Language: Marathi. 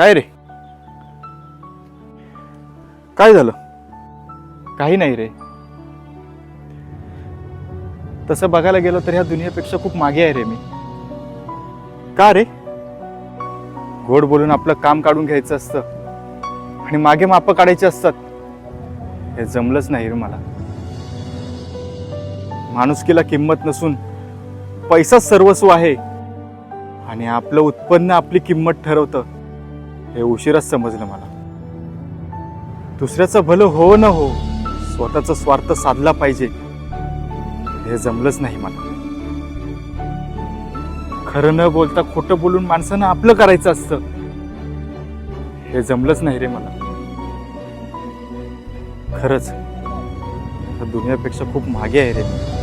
काय रे? काय झालं? काही नाही रे. तसं बघायला गेलं तर ह्या दुनियेपेक्षा खूप मागे आहे रे मी. का रे? गोड बोलून आपलं काम काढून घ्यायचं असतं आणि मागे माप काढायचे असतात. हे जमलंच नाही रे मला. माणुसकीला किंमत नसून पैसा सर्वस्व आहे आणि आपलं उत्पन्न आपली किंमत ठरवतं. हे उशिराच समजलं मला. दुसऱ्याचं भलं हो न हो स्वतःचा स्वार्थ साधला पाहिजे हे जमलंच नाही मला. खरं न बोलता खोटं बोलून माणसानं आपलं करायचं असतं हे जमलंच नाही रे मला. खरंच दुनियापेक्षा खूप मागे आहे रे मी.